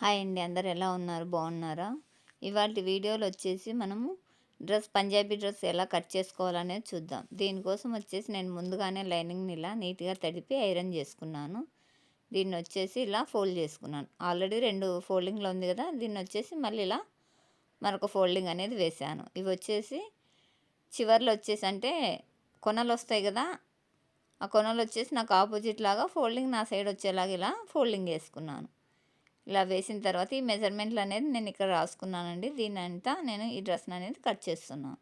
Hi అండి అందరు ఎలా ఉన్నారు? బాగున్నారా? ఇవాళ వీడియోలో వచ్చేసి మనము డ్రెస్ పంజాబీ డ్రెస్ ఎలా కట్ చేసుకోవాలనేది చూద్దాం. దీనికోసం వచ్చేసి నేను ముందుగానే లైనింగ్ని ఇలా నీట్గా తడిపి ఐరన్ చేసుకున్నాను. దీన్ని వచ్చేసి ఇలా ఫోల్డ్ చేసుకున్నాను. ఆల్రెడీ రెండు ఫోల్డింగ్లో ఉంది కదా దీన్ని వచ్చేసి మళ్ళీ ఇలా మరొక ఫోల్డింగ్ అనేది వేసాను ఇవి వచ్చేసి చివర్లో వచ్చేసి అంటే కొనలు వస్తాయి కదా ఆ కొనలు వచ్చేసి నాకు ఆపోజిట్ లాగా ఫోల్డింగ్ నా సైడ్ వచ్చేలాగా ఇలా ఫోల్డింగ్ వేసుకున్నాను. ఇలా వేసిన తర్వాత ఈ మెజర్మెంట్లు అనేది నేను ఇక్కడ రాసుకున్నానండి. దీని అంతా నేను ఈ డ్రెస్ని అనేది కట్ చేస్తున్నాను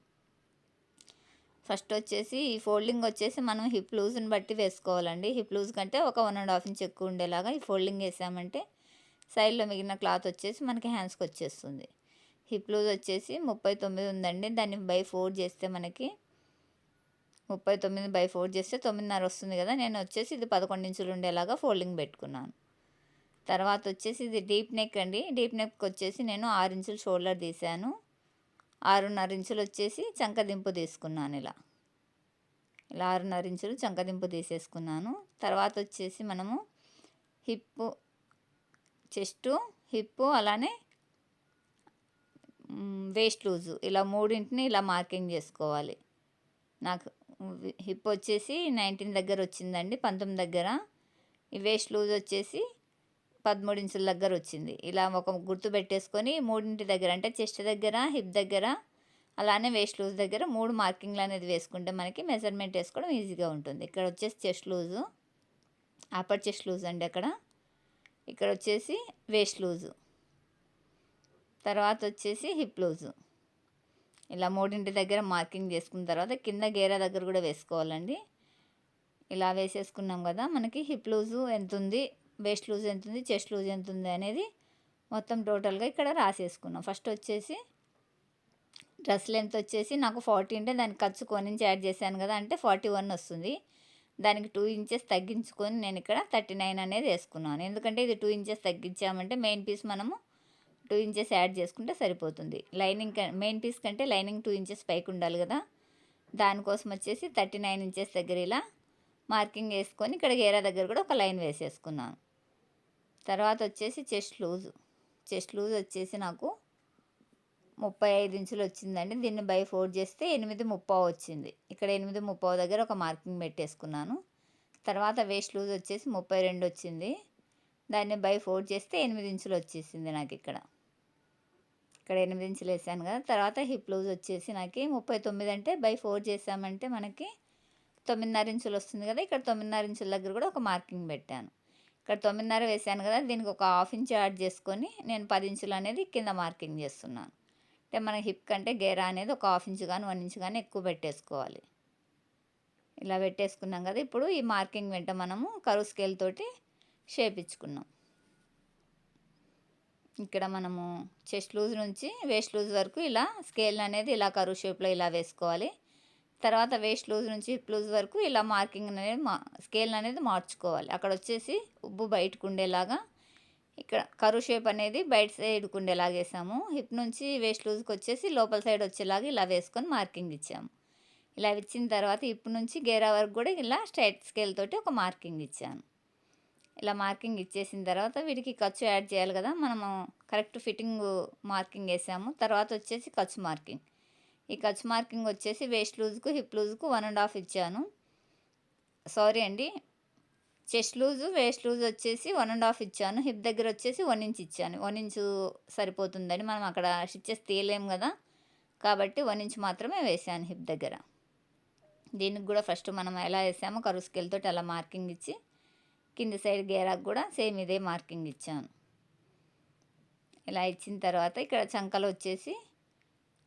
ఫస్ట్ వచ్చేసి ఈ ఫోల్డింగ్ వచ్చేసి మనం హిప్ లూజ్ని బట్టి వేసుకోవాలండి. హిప్ లూజ్ కంటే ఒక వన్ అండ్ హాఫ్ ఇంచ్ ఎక్కువ ఉండేలాగా ఈ ఫోల్డింగ్ వేసామంటే సైడ్లో మిగిలిన క్లాత్ వచ్చేసి మనకి హ్యాండ్స్కి వచ్చేస్తుంది. హిప్ లూజ్ వచ్చేసి ముప్పై తొమ్మిది ఉందండి. దాన్ని బై ఫోర్ చేస్తే మనకి ముప్పై తొమ్మిది బై ఫోర్ చేస్తే తొమ్మిదిన్నర వస్తుంది కదా. నేను వచ్చేసి ఇది పదకొండు ఇంచులు ఉండేలాగా ఫోల్డింగ్ పెట్టుకున్నాను. తర్వాత వచ్చేసి ఇది డీప్ నెక్ అండి. డీప్ నెక్కి వచ్చేసి నేను ఆరు ఇంచులు షోల్డర్ తీసాను ఆరున్నర ఇంచులు వచ్చేసి చంకదింపు తీసుకున్నాను ఇలా. ఇలా ఆరున్నర ఇంచులు చంకదింపు తీసేసుకున్నాను. తర్వాత వచ్చేసి మనము హిప్ చెస్టు హిప్ అలానే వేస్ట్ లూజు ఇలా మూడింటిని ఇలా మార్కింగ్ చేసుకోవాలి. నాకు హిప్ వచ్చేసి నైన్టీన్ దగ్గర వచ్చిందండి పంతొమ్మిది దగ్గర. ఈ వేస్ట్ లూజ్ వచ్చేసి పదమూడు ఇంచుల దగ్గర వచ్చింది. ఇలా ఒక గుర్తు పెట్టేసుకొని మూడింటి దగ్గర అంటే చెస్ట్ దగ్గర హిప్ దగ్గర అలానే వేస్ట్ లూజ్ దగ్గర మూడు మార్కింగ్లు అనేది వేసుకుంటే మనకి మెజర్మెంట్ వేసుకోవడం ఈజీగా ఉంటుంది. ఇక్కడ వచ్చేసి chest loose upper chest loose అండి అక్కడ. ఇక్కడ వచ్చేసి వేస్ట్ లూజు తర్వాత వచ్చేసి హిప్ లూజు ఇలా మూడింటి దగ్గర మార్కింగ్ చేసుకున్న తర్వాత కింద గేరా దగ్గర కూడా వేసుకోవాలండి. ఇలా వేసేసుకున్నాం కదా మనకి హిప్ లూజు ఎంత ఉంది? వేస్ట్ లూజ్ ఎంత ఉంది చెస్ట్ లూజ్ ఎంత ఉంది అనేది మొత్తం టోటల్గా ఇక్కడ రాసేసుకున్నాం. ఫస్ట్ వచ్చేసి డ్రెస్ లెంత్ వచ్చేసి నాకు ఫార్టీ ఉంటే దానికి ఖర్చు కొనించి యాడ్ చేశాను కదా అంటే ఫార్టీ వన్ వస్తుంది. దానికి టూ ఇంచెస్ తగ్గించుకొని నేను ఇక్కడ థర్టీ నైన్ అనేది వేసుకున్నాను. ఎందుకంటే ఇది టూ ఇంచెస్ తగ్గించామంటే మెయిన్ పీస్ మనము టూ ఇంచెస్ యాడ్ చేసుకుంటే సరిపోతుంది. లైనింగ్ మెయిన్ పీస్ కంటే లైనింగ్ టూ ఇంచెస్ పైకి ఉండాలి కదా. దానికోసం వచ్చేసి థర్టీ నైన్ ఇంచెస్ దగ్గర ఇలా మార్కింగ్ వేసుకొని ఇక్కడ గేరా దగ్గర కూడా ఒక లైన్ వేసేసుకున్నాను. తర్వాత వచ్చేసి చెస్ట్ లూజ్. చెస్ట్ లూజ్ వచ్చేసి నాకు ముప్పై ఐదు ఇంచులు వచ్చిందండి. దీన్ని బై ఫోర్ చేస్తే ఎనిమిది ముప్పావు వచ్చింది. ఇక్కడ ఎనిమిది ముప్పావు దగ్గర ఒక మార్కింగ్ పెట్టేసుకున్నాను. తర్వాత వేస్ట్ లూజ్ వచ్చేసి ముప్పై రెండు వచ్చింది. దాన్ని బై ఫోర్ చేస్తే ఎనిమిది ఇంచులు వచ్చేసింది నాకు ఇక్కడ. ఇక్కడ ఎనిమిది ఇంచులు వేసాను కదా. తర్వాత హిప్ లూజ్ వచ్చేసి నాకు ముప్పై తొమ్మిది అంటే బై ఫోర్ చేసామంటే మనకి తొమ్మిదిన్నర ఇంచులు వస్తుంది కదా. ఇక్కడ తొమ్మిదిన్నర ఇంచుల దగ్గర కూడా ఒక మార్కింగ్ పెట్టాను. ఇక్కడ తొమ్మిదిన్నర వేసాను కదా దీనికి ఒక హాఫ్ ఇంచ్ యాడ్ చేసుకొని నేను పది ఇంచులు అనేది కింద మార్కింగ్ చేస్తున్నాను. అంటే మన హిప్ కంటే గేరా అనేది ఒక హాఫ్ ఇంచ్ కానీ వన్ ఇంచ్ కానీ ఎక్కువ పెట్టేసుకోవాలి. ఇలా పెట్టేసుకున్నాం కదా ఇప్పుడు ఈ మార్కింగ్ వెంట మనము కరువు స్కేల్ తోటి షేప్ ఇచ్చుకున్నాం. ఇక్కడ మనము చెస్ట్ లూజ్ నుంచి వేస్ట్ లూజ్ వరకు ఇలా స్కేల్ అనేది ఇలా కరువు షేప్లో ఇలా వేసుకోవాలి. తర్వాత వేస్ట్ లూజ్ నుంచి హిప్ లూజ్ వరకు ఇలా మార్కింగ్ అనేది మా స్కేల్ అనేది మార్చుకోవాలి. అక్కడ వచ్చేసి ఉబ్బు బయటకు ఉండేలాగా ఇక్కడ కరువు షేప్ అనేది బయట సైడ్కు ఉండేలాగా వేసాము. హిప్ నుంచి వేస్ట్ లూజ్కి వచ్చేసి లోపల సైడ్ వచ్చేలాగా ఇలా వేసుకొని మార్కింగ్ ఇచ్చాము. ఇలా ఇచ్చిన తర్వాత హిప్ నుంచి గేరా వరకు కూడా ఇలా స్ట్రైట్ స్కేల్ తోటి ఒక మార్కింగ్ ఇచ్చాను. ఇలా మార్కింగ్ ఇచ్చేసిన తర్వాత వీటికి ఖర్చు యాడ్ చేయాలి కదా. మనము కరెక్ట్ ఫిట్టింగ్ మార్కింగ్ వేసాము. తర్వాత వచ్చేసి ఖర్చు మార్కింగ్ ఈ ఖర్చు మార్కింగ్ వచ్చేసి వేస్ట్ లూజ్కు హిప్ లూజ్కు వన్ అండ్ హాఫ్ ఇచ్చాను. సారీ అండి. చెస్ట్ లూజు వేస్ట్ లూజ్ వచ్చేసి వన్ అండ్ హాఫ్ ఇచ్చాను. హిప్ దగ్గర వచ్చేసి వన్ ఇంచ్ ఇచ్చాను. వన్ ఇంచు సరిపోతుందని మనం అక్కడ స్టిచ్చెస్ తీయలేము కదా. కాబట్టి వన్ ఇంచ్ మాత్రమే వేసాను హిప్ దగ్గర. దీనికి కూడా ఫస్ట్ మనం ఎలా వేసామో కరువు స్కేల్తో అలా మార్కింగ్ ఇచ్చి కింది సైడ్ గేరాకు కూడా సేమ్ ఇదే మార్కింగ్ ఇచ్చాను. ఇలా ఇచ్చిన తర్వాత ఇక్కడ చంకలు వచ్చేసి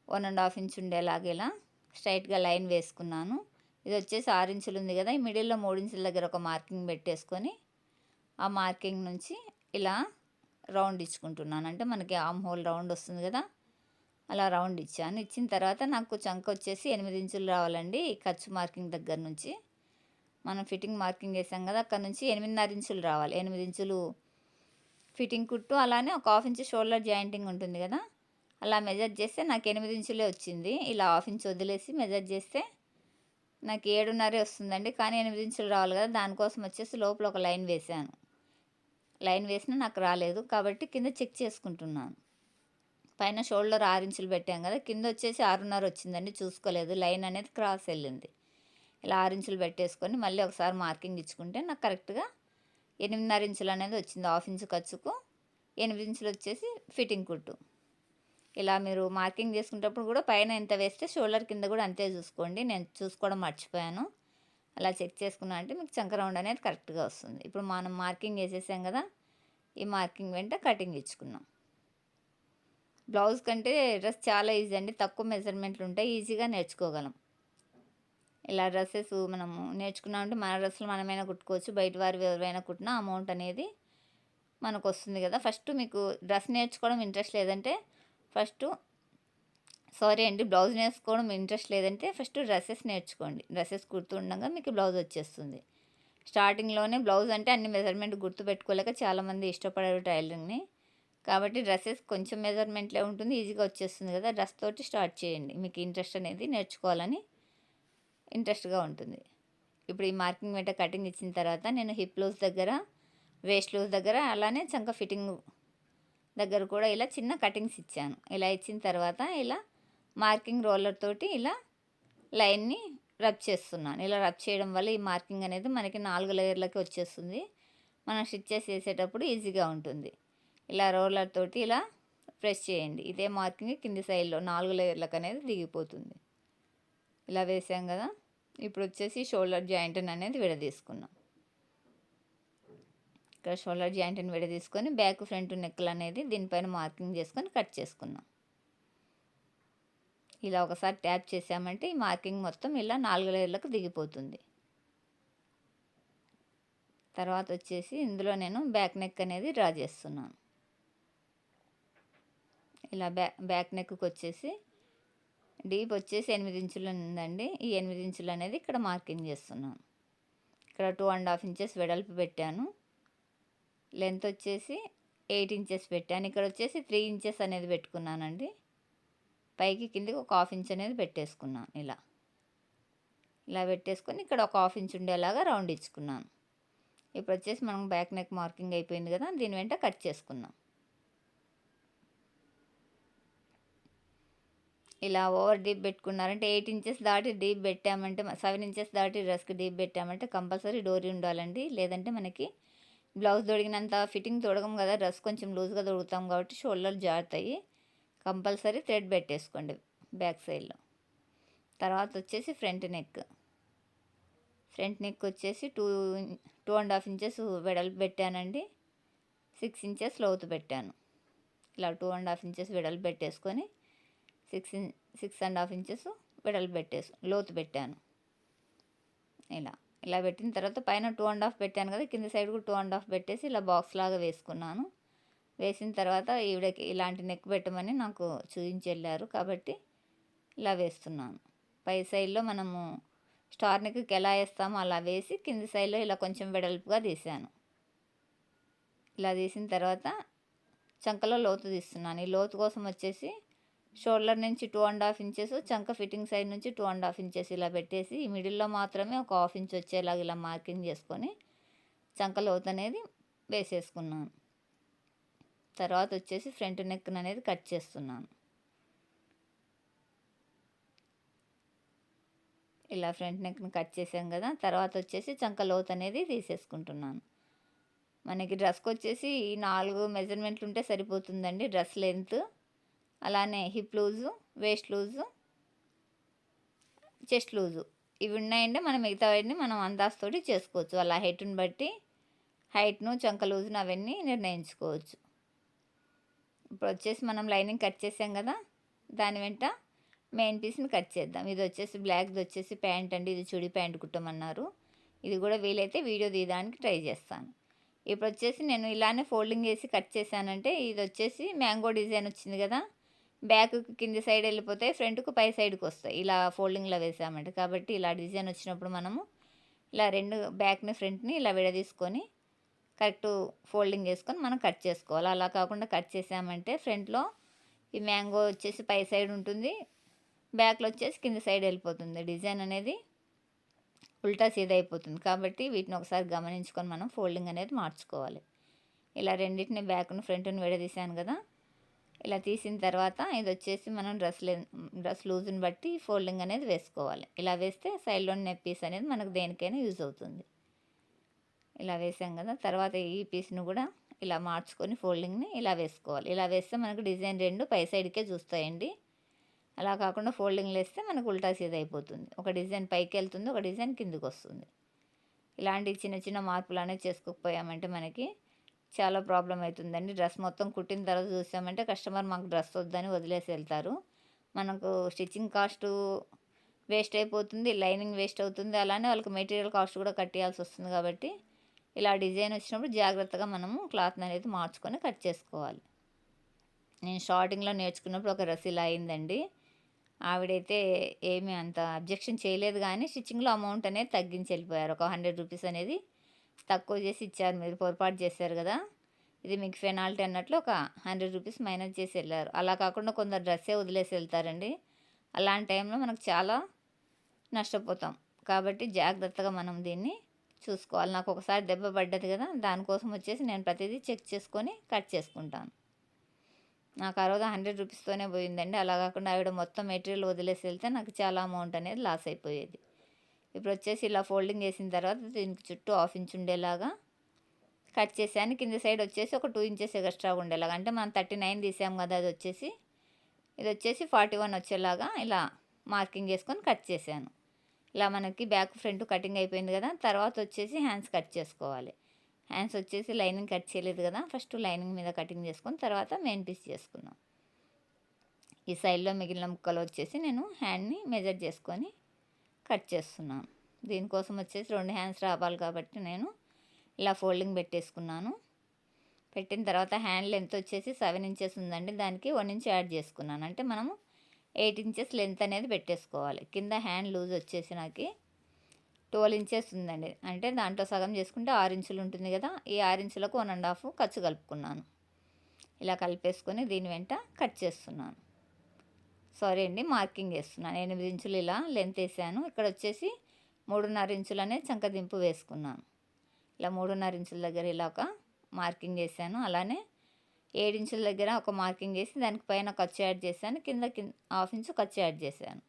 వన్ అండ్ హాఫ్ ఇంచ్ ఉండేలాగా ఇలా స్ట్రైట్గా లైన్ వేసుకున్నాను. ఇది వచ్చేసి ఆరు ఇంచులు ఉంది కదా ఈ మిడిల్లో మూడు ఇంచుల దగ్గర ఒక మార్కింగ్ పెట్టేసుకొని ఆ మార్కింగ్ నుంచి ఇలా రౌండ్ ఇచ్చుకుంటున్నాను. అంటే మనకి ఆమ్ హోల్ రౌండ్ వస్తుంది కదా అలా రౌండ్ ఇచ్చాను. ఇచ్చిన తర్వాత నాకు చంక వచ్చేసి ఎనిమిది ఇంచులు రావాలండి ఖర్చు మార్కింగ్ దగ్గర నుంచి. మనం ఫిట్టింగ్ మార్కింగ్ వేసాం కదా అక్కడ నుంచి ఎనిమిదిన్నర ఇంచులు రావాలి. ఎనిమిది ఇంచులు ఫిట్టింగ్ కుట్టు అలానే ఒక హాఫ్ ఇంచ్ షోల్డర్ జాయింటింగ్ ఉంటుంది కదా అలా మెజర్ చేస్తే నాకు ఎనిమిది ఇంచులే వచ్చింది. ఇలా హాఫ్ ఇంచ్ వదిలేసి మెజర్ చేస్తే నాకు ఏడున్నరే వస్తుందండి. కానీ ఎనిమిది ఇంచులు రావాలి కదా దానికోసం వచ్చేసి లోపల ఒక లైన్ వేసాను లైన్ వేసినా నాకు రాలేదు. కాబట్టి కింద చెక్ చేసుకుంటున్నాను. పైన షోల్డర్ ఆరు ఇంచులు పెట్టాం కదా కింద వచ్చేసి ఆరున్నర వచ్చిందండి. చూసుకోలేదు. లైన్ అనేది క్రాస్ వెళ్ళింది. ఇలా ఆరు ఇంచులు పెట్టేసుకొని మళ్ళీ ఒకసారి మార్కింగ్ ఇచ్చుకుంటే నాకు కరెక్ట్గా ఎనిమిదిన్నర ఇంచులు అనేది వచ్చింది. హాఫ్ ఇంచు ఖర్చుకు ఎనిమిది ఇంచులు వచ్చేసి ఫిట్టింగ్ కుట్టు. ఇలా మీరు మార్కింగ్ చేసుకునేటప్పుడు కూడా పైన ఎంత వేస్తే షోల్డర్ కింద కూడా అంతే చూసుకోండి. నేను చూసుకోవడం మర్చిపోయాను. అలా చెక్ చేసుకున్నా అంటే మీకు చంకరౌండ్ అనేది కరెక్ట్గా వస్తుంది. ఇప్పుడు మనం మార్కింగ్ వేసేసాం కదా ఈ మార్కింగ్ వెంట కటింగ్ ఇచ్చుకున్నాం. బ్లౌజ్ కంటే డ్రెస్ చాలా ఈజీ అండి. తక్కువ మెజర్మెంట్లు ఉంటాయి. ఈజీగా నేర్చుకోగలం. ఇలా డ్రెస్సెస్ మనము నేర్చుకున్నామంటే మన డ్రెస్సులు మనమైనా కుట్టుకోవచ్చు. బయట వారు ఎవరైనా కుట్టినా అమౌంట్ అనేది మనకు వస్తుంది కదా. ఫస్ట్ మీకు డ్రెస్ నేర్చుకోవడం ఇంట్రెస్ట్ లేదంటే ఫస్ట్ సారీ అండి బ్లౌజ్ నేర్చుకోవడం ఇంట్రెస్ట్ లేదంటే ఫస్ట్ డ్రెస్సెస్ నేర్చుకోండి. డ్రెస్సెస్ కుడుతుండగా మీకు బ్లౌజ్ వచ్చేస్తుంది. స్టార్టింగ్లోనే బ్లౌజ్ అంటే అన్ని మెజర్మెంట్ గుర్తుపెట్టుకోలేక చాలామంది ఇష్టపడారు టైలరింగ్ని. కాబట్టి డ్రెస్సెస్ కొంచెం మెజర్మెంట్లే ఉంటుంది ఈజీగా వచ్చేస్తుంది కదా. డ్రెస్ తోటి స్టార్ట్ చేయండి. మీకు ఇంట్రెస్ట్ అనేది నేర్చుకోవాలని ఇంట్రెస్ట్గా ఉంటుంది. ఇప్పుడు ఈ మార్కింగ్ వెంట కటింగ్ ఇచ్చిన తర్వాత నేను హిప్ లూజ్ దగ్గర వేస్ట్ లూజ్ దగ్గర అలానే చంక ఫిట్టింగ్ దగ్గర కూడా ఇలా చిన్న కటింగ్స్ ఇచ్చాను. ఇలా ఇచ్చిన తర్వాత ఇలా మార్కింగ్ రోలర్ తోటి ఇలా లైన్ని రబ్ చేస్తున్నాను. ఇలా రబ్ చేయడం వల్ల ఈ మార్కింగ్ అనేది మనకి నాలుగు లేయర్లకి వచ్చేస్తుంది. మనం స్టిచ్చెస్ చేసేటప్పుడు ఈజీగా ఉంటుంది. ఇలా రోలర్ తోటి ఇలా ప్రెస్ చేయండి. ఇదే మార్కింగ్ కింది సైడ్లో నాలుగు లేయర్లకు అనేది దిగిపోతుంది. ఇలా వేసాం కదా. ఇప్పుడు వచ్చేసి షోల్డర్ జాయింట్ అనేది విడదీసుకున్నాం. ఇక్కడ షోల్డర్ జాయింట్ని విడదీసుకొని బ్యాక్ ఫ్రంట్ నెక్లు అనేది దీనిపైన మార్కింగ్ చేసుకొని కట్ చేసుకుందాం. ఇలా ఒకసారి ట్యాప్ చేసామంటే ఈ మార్కింగ్ మొత్తం ఇలా నాలుగు లేయర్లకు దిగిపోతుంది. తర్వాత వచ్చేసి ఇందులో నేను బ్యాక్ నెక్ అనేది డ్రా చేస్తున్నాను. ఇలా బ్యా బ్యాక్ నెక్కి వచ్చేసి డీప్ వచ్చేసి ఎనిమిది ఇంచులు ఉందండి. ఈ ఎనిమిది ఇంచులు అనేది ఇక్కడ మార్కింగ్ చేస్తున్నాను. ఇక్కడ టూ అండ్ హాఫ్ ఇంచెస్ వెడల్పు పెట్టాను. లెంత్ వచ్చేసి ఎయిట్ ఇంచెస్ పెట్టాను ఇక్కడ వచ్చేసి త్రీ ఇంచెస్ అనేది పెట్టుకున్నానండి. పైకి కిందకి ఒక హాఫ్ ఇంచ్ అనేది పెట్టేసుకున్నాను ఇలా. ఇలా పెట్టేసుకొని ఇక్కడ ఒక హాఫ్ ఇంచ్ ఉండేలాగా రౌండ్ ఇచ్చుకున్నాను. ఇప్పుడు వచ్చేసి మనం బ్యాక్ నెక్ మార్కింగ్ అయిపోయింది కదా దీని వెంట కట్ చేసుకుందాం ఇలా ఓవర్ డీప్ పెట్టుకున్నారంటే ఎయిట్ ఇంచెస్ దాటి డీప్ పెట్టామంటే సెవెన్ ఇంచెస్ దాటి డ్రెస్కి డీప్ పెట్టామంటే కంపల్సరీ డోరీ ఉండాలండి. లేదంటే మనకి బ్లౌజ్ తొడిగినంత ఫిట్టింగ్ తొడగం కదా డ్రెస్ కొంచెం లూజ్గా తొడుగుతాం కాబట్టి షోల్డర్లు జారుతాయి. కంపల్సరీ థ్రెడ్ పెట్టేసుకోండి బ్యాక్ సైడ్లో. తర్వాత వచ్చేసి ఫ్రంట్ నెక్. ఫ్రంట్ నెక్ వచ్చేసి two two and half inches వెడల్పు పెట్టానండి. సిక్స్ ఇంచెస్ లోతు పెట్టాను. ఇలా టూ అండ్ హాఫ్ ఇంచెస్ వెడల్పు పెట్టేసుకొని six six and half inches వెడల్పు పెట్టేసు లోతు పెట్టాను. ఇలా. ఇలా పెట్టిన తర్వాత పైన టూ అండ్ హాఫ్ పెట్టాను కదా కింద సైడ్ కూడా టూ అండ్ హాఫ్ పెట్టేసి ఇలా బాక్స్ లాగా వేసుకున్నాను. వేసిన తర్వాత ఈవిడకి ఇలాంటి నెక్ పెట్టమని నాకు చూపించి వెళ్ళారు కాబట్టి ఇలా వేస్తున్నాను. పై సైడ్లో మనము స్టార్ నెక్కి ఎలా వేస్తామో అలా వేసి కింది సైడ్లో ఇలా కొంచెం వెడల్పుగా తీసాను. ఇలా తీసిన తర్వాత చంకలో లోతు తీస్తున్నాను. ఈ లోతు కోసం వచ్చేసి షోల్డర్ నుంచి టూ అండ్ హాఫ్ ఇంచెస్ చంక ఫిట్టింగ్ సైడ్ నుంచి టూ అండ్ హాఫ్ ఇంచెస్ ఇలా పెట్టేసి ఈ మిడిల్లో మాత్రమే ఒక హాఫ్ ఇంచ్ వచ్చేలాగా ఇలా మార్కింగ్ చేసుకొని చంక లోతు అనేది వేసేసుకున్నాను. తర్వాత వచ్చేసి ఫ్రంట్ నెక్ అనేది కట్ చేస్తున్నాను. ఇలా ఫ్రంట్ నెక్ని కట్ చేసాం కదా తర్వాత వచ్చేసి చంక లోత్ అనేది తీసేసుకుంటున్నాను. మనకి డ్రెస్కి వచ్చేసి ఈ నాలుగు మెజర్మెంట్లు ఉంటే సరిపోతుందండి డ్రెస్ లెంత్. అలానే hip loose waist loose chest loose ఇవి ఉన్నాయండి. మనం మిగతావన్నీ మనం అందాజతోటి చేసుకోవచ్చు. అలా హైట్ని బట్టి హైట్ను చంక లూజును అవన్నీ నిర్ణయించుకోవచ్చు. ఇప్పుడు వచ్చేసి మనం లైనింగ్ కట్ చేసాం కదా దాని వెంట మెయిన్ పీస్ని కట్ చేద్దాం. ఇది వచ్చేసి బ్లాక్ది వచ్చేసి ప్యాంట్ అండి. ఇది చుడి ప్యాంట్ కుట్టమన్నారు. ఇది కూడా వీలైతే వీడియో తీయడానికి ట్రై చేస్తాను. ఇప్పుడు వచ్చేసి నేను ఇలానే ఫోల్డింగ్ చేసి కట్ చేశానంటే ఇది వచ్చేసి మ్యాంగో డిజైన్ వచ్చింది కదా బ్యాక్ కింది సైడ్ వెళ్ళిపోతే ఫ్రంట్కు పై సైడ్కి వస్తాయి. ఇలా ఫోల్డింగ్లో వేసామంటే. కాబట్టి ఇలా డిజైన్ వచ్చినప్పుడు మనము ఇలా రెండు బ్యాక్ని ఫ్రంట్ని ఇలా విడదీసుకొని కరెక్ట్ ఫోల్డింగ్ చేసుకొని మనం కట్ చేసుకోవాలి. అలా కాకుండా కట్ చేసామంటే ఫ్రంట్లో ఈ మ్యాంగో వచ్చేసి పై సైడ్ ఉంటుంది. బ్యాక్లో వచ్చేసి కింద సైడ్ వెళ్ళిపోతుంది. డిజైన్ అనేది ఉల్టా సీదా అయిపోతుంది. కాబట్టి వీటిని ఒకసారి గమనించుకొని మనం ఫోల్డింగ్ అనేది మార్చుకోవాలి. ఇలా రెండింటిని బ్యాక్ను ఫ్రంట్ను విడదీశాను కదా. ఇలా తీసిన తర్వాత ఇది వచ్చేసి మనం డ్రెస్ డ్రెస్ లూజ్ని బట్టి ఫోల్డింగ్ అనేది వేసుకోవాలి. ఇలా వేస్తే సైడ్లో నెక్ పీస్ అనేది మనకు దేనికైనా యూజ్ అవుతుంది. ఇలా వేసాం కదా తర్వాత ఈ పీస్ను కూడా ఇలా మార్చుకొని ఫోల్డింగ్ని ఇలా వేసుకోవాలి. ఇలా వేస్తే మనకు డిజైన్ రెండు పై సైడ్కే చూస్తాయండి. అలా కాకుండా ఫోల్డింగ్లు వేస్తే మనకు ఉల్టా సీదా అయిపోతుంది. ఒక డిజైన్ పైకి వెళ్తుంది ఒక డిజైన్ కిందికి వస్తుంది. ఇలాంటి చిన్న చిన్న మార్పులు అనేవి చేసుకోకపోయామంటే మనకి చాలా ప్రాబ్లం అవుతుందండి డ్రెస్ మొత్తం కుట్టిన తర్వాత చూసామంటే కస్టమర్ మాకు డ్రెస్ వద్దని వదిలేసి వెళ్తారు. మనకు స్టిచ్చింగ్ కాస్ట్ వేస్ట్ అయిపోతుంది లైనింగ్ వేస్ట్ అవుతుంది. అలానే వాళ్ళకి మెటీరియల్ కాస్ట్ కూడా కట్టేయాల్సి వస్తుంది కాబట్టి ఇలా డిజైన్ వచ్చినప్పుడు జాగ్రత్తగా మనము క్లాత్ అనేది మార్చుకొని కట్ చేసుకోవాలి. నేను షార్టింగ్లో నేర్చుకున్నప్పుడు ఒక డ్రెస్ ఇలా అయిందండి. ఆవిడైతే ఏమీ అంత అబ్జెక్షన్ చేయలేదు కానీ స్టిచ్చింగ్లో అమౌంట్ అనేది తగ్గించి వెళ్ళిపోయారు. ఒక హండ్రెడ్ రూపీస్ అనేది తక్కువ చేసి ఇచ్చారు మీరు పొరపాటు చేశారు కదా. ఇది మీకు ఫెనాల్టీ అన్నట్లు ఒక హండ్రెడ్ రూపీస్ మైనస్ చేసి వెళ్ళారు. అలా కాకుండా కొందరు డ్రెస్సే వదిలేసి వెళ్తారండి. అలాంటి టైంలో మనకు చాలా నష్టపోతాం. కాబట్టి జాగ్రత్తగా మనం దీన్ని చూసుకోవాలి. నాకు ఒకసారి దెబ్బ పడ్డది కదా దానికోసం వచ్చేసి నేను ప్రతిదీ చెక్ చేసుకొని కట్ చేసుకుంటాను. నాకు ఆ రోజు హండ్రెడ్ రూపీస్తోనే పోయిందండి. అలా కాకుండా ఆవిడ మొత్తం మెటీరియల్ వదిలేసి వెళ్తే నాకు చాలా అమౌంట్ అనేది లాస్ అయిపోయేది. ఇప్పుడు వచ్చేసి ఇలా ఫోల్డింగ్ చేసిన తర్వాత దీనికి చుట్టూ హాఫ్ ఇంచ్ ఉండేలాగా కట్ చేసాను కింద సైడ్ వచ్చేసి ఒక టూ ఇంచెస్ ఎక్స్ట్రా ఉండేలాగా. అంటే మనం థర్టీ నైన్ తీసాం కదా అది వచ్చేసి. ఇది వచ్చేసి ఫార్టీ వన్ వచ్చేలాగా ఇలా మార్కింగ్ చేసుకొని కట్ చేశాను. ఇలా మనకి బ్యాక్ ఫ్రంట్ కటింగ్ అయిపోయింది కదా తర్వాత వచ్చేసి హ్యాండ్స్ కట్ చేసుకోవాలి. హ్యాండ్స్ వచ్చేసి లైనింగ్ కట్ చేయలేదు కదా ఫస్ట్ లైనింగ్ మీద కటింగ్ చేసుకొని తర్వాత మెయిన్ పీస్ చేసుకున్నాం. ఈ సైడ్లో మిగిలిన ముక్కలు వచ్చేసి నేను హ్యాండ్ని మెజర్ చేసుకొని కట్ చేస్తున్నాను. దీనికోసం వచ్చేసి రెండు హ్యాండ్స్ రావాలి కాబట్టి నేను ఇలా ఫోల్డింగ్ పెట్టేసుకున్నాను. పెట్టిన తర్వాత హ్యాండ్ లెంత్ వచ్చేసి సెవెన్ ఇంచెస్ ఉందండి. దానికి వన్ ఇంచ్ యాడ్ చేసుకున్నాను. అంటే మనము ఎయిట్ ఇంచెస్ లెంత్ అనేది పెట్టేసుకోవాలి. కింద హ్యాండ్ లూజ్ వచ్చేసి నాకు ట్వెల్వ్ ఇంచెస్ ఉందండి. అంటే దాంట్లో సగం చేసుకుంటే ఆరు ఇంచులు ఉంటుంది కదా. ఈ ఆరు ఇంచులకు వన్ అండ్ హాఫ్ ఖర్చు కలుపుకున్నాను. ఇలా కలిపేసుకొని దీని వెంట కట్ చేస్తున్నాను. సారీ అండి మార్కింగ్ వేస్తున్నాను ఎనిమిది ఇంచులు ఇలా లెంత్ వేసాను. ఇక్కడ వచ్చేసి మూడున్నర ఇంచులనే చంక దింపు వేసుకున్నాను. ఇలా మూడున్నర ఇంచుల దగ్గర ఇలా ఒక మార్కింగ్ వేసాను అలానే ఏడించుల దగ్గర ఒక మార్కింగ్ చేసి దానికి పైన ఖర్చు యాడ్ చేశాను. కింద కింద హాఫ్ ఇంచు ఖర్చు యాడ్ చేశాను.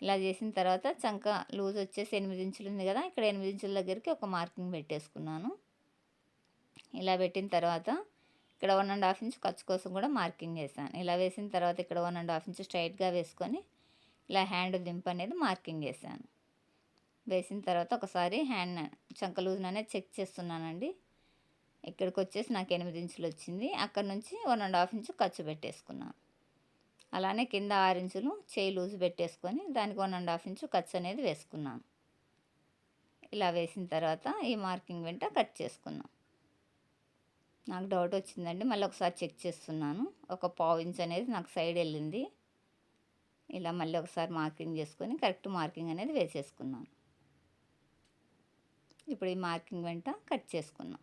ఇలా చేసిన తర్వాత చంక లూజ్ వచ్చేసి ఎనిమిది ఇంచులు ఉంది కదా ఇక్కడ ఎనిమిది ఇంచుల దగ్గరికి ఒక మార్కింగ్ పెట్టేసుకున్నాను. ఇలా పెట్టిన తర్వాత ఇక్కడ వన్ అండ్ హాఫ్ ఇంచ్ ఖర్చు కోసం కూడా మార్కింగ్ చేశాను. ఇలా వేసిన తర్వాత ఇక్కడ వన్ అండ్ హాఫ్ ఇంచ్ స్ట్రైట్గా వేసుకొని ఇలా హ్యాండ్ దింపు అనేది మార్కింగ్ చేశాను. వేసిన తర్వాత ఒకసారి హ్యాండ్ చంక లూజ్ని అనేది చెక్ చేస్తున్నానండి. ఇక్కడికి వచ్చేసి నాకు ఎనిమిది ఇంచులు వచ్చింది. అక్కడ నుంచి వన్ అండ్ హాఫ్ ఇంచు ఖర్చు పెట్టేసుకున్నాను. అలానే కింద ఆరు ఇంచులు చేయి లూజ్ పెట్టేసుకొని దానికి వన్ అండ్ హాఫ్ ఇంచు ఖర్చు అనేది వేసుకున్నాను. ఇలా వేసిన తర్వాత ఈ మార్కింగ్ వెంట కట్ చేసుకున్నాం నాకు డౌట్ వచ్చిందండి. మళ్ళీ ఒకసారి చెక్ చేస్తున్నాను. ఒక పావు ఇంచ్ అనేది నాకు సైడ్ వెళ్ళింది. ఇలా మళ్ళీ ఒకసారి మార్కింగ్ చేసుకొని కరెక్ట్ మార్కింగ్ అనేది వేసేసుకున్నాను. ఇప్పుడు ఈ మార్కింగ్ వెంట కట్ చేసుకున్నాం.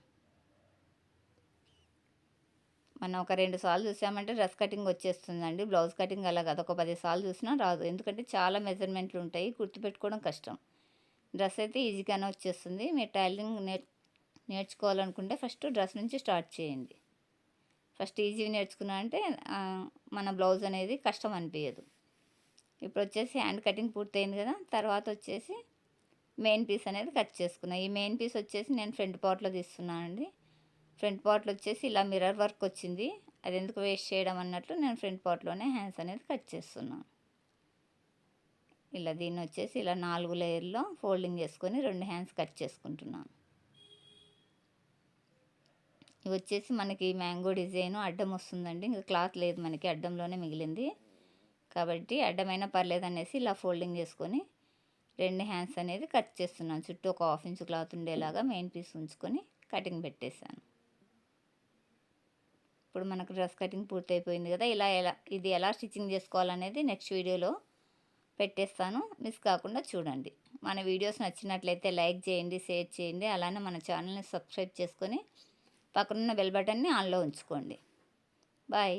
మనం ఒక రెండు సార్లు చూసామంటే డ్రెస్ కటింగ్ వచ్చేస్తుందండి. బ్లౌజ్ కటింగ్ అలా కదా. ఒక పది సార్లు చూసినా రాదు. ఎందుకంటే చాలా మెజర్మెంట్లు ఉంటాయి. గుర్తుపెట్టుకోవడం కష్టం. డ్రెస్ అయితే ఈజీగానే వచ్చేస్తుంది. మీరు టైలరింగ్ నేర్ నేర్చుకోవాలనుకుంటే ఫస్ట్ డ్రెస్ నుంచి స్టార్ట్ చేయండి. ఫస్ట్ ఈజీ నేర్చుకున్నా అంటే మన బ్లౌజ్ అనేది కష్టం అనిపించదు ఇప్పుడు వచ్చేసి హ్యాండ్ కటింగ్ పూర్తయింది కదా తర్వాత వచ్చేసి మెయిన్ పీస్ అనేది కట్ చేసుకున్నా. ఈ మెయిన్ పీస్ వచ్చేసి నేను ఫ్రంట్ పార్ట్లో తీస్తున్నాను అండి. ఫ్రంట్ పార్ట్లో వచ్చేసి ఇలా మిర్రర్ వర్క్ వచ్చింది. అది ఎందుకు వేస్ట్ చేయడం అన్నట్లు నేను ఫ్రంట్ పార్ట్లోనే హ్యాండ్స్ అనేది కట్ చేస్తున్నాను ఇలా దీన్ని వచ్చేసి ఇలా నాలుగు లేయర్లో ఫోల్డింగ్ చేసుకొని రెండు హ్యాండ్స్ కట్ చేసుకుంటున్నాను. ఇవి వచ్చేసి మనకి మ్యాంగో డిజైన్ అడ్డం వస్తుందండి. ఇంకా క్లాత్ లేదు మనకి అడ్డంలోనే మిగిలింది. కాబట్టి అడ్డమైనా పర్లేదు అనేసి ఇలా ఫోల్డింగ్ చేసుకొని రెండు హ్యాండ్స్ అనేది కట్ చేస్తున్నాను. చుట్టూ ఒక హాఫ్ ఇంచ్ క్లాత్ ఉండేలాగా మెయిన్ పీస్ ఉంచుకొని కటింగ్ పెట్టేశాను. ఇప్పుడు మనకు డ్రెస్ కటింగ్ పూర్తయిపోయింది కదా ఇలా ఎలా ఇది ఎలా స్టిచ్చింగ్ చేసుకోవాలనేది నెక్స్ట్ వీడియోలో పెట్టేస్తాను. మిస్ కాకుండా చూడండి. మన వీడియోస్ నచ్చినట్లయితే లైక్ చేయండి షేర్ చేయండి. అలానే మన ఛానల్ని సబ్స్క్రైబ్ చేసుకొని పక్కనున్న బెల్ బటన్ని ఆన్లో ఉంచుకోండి. బాయ్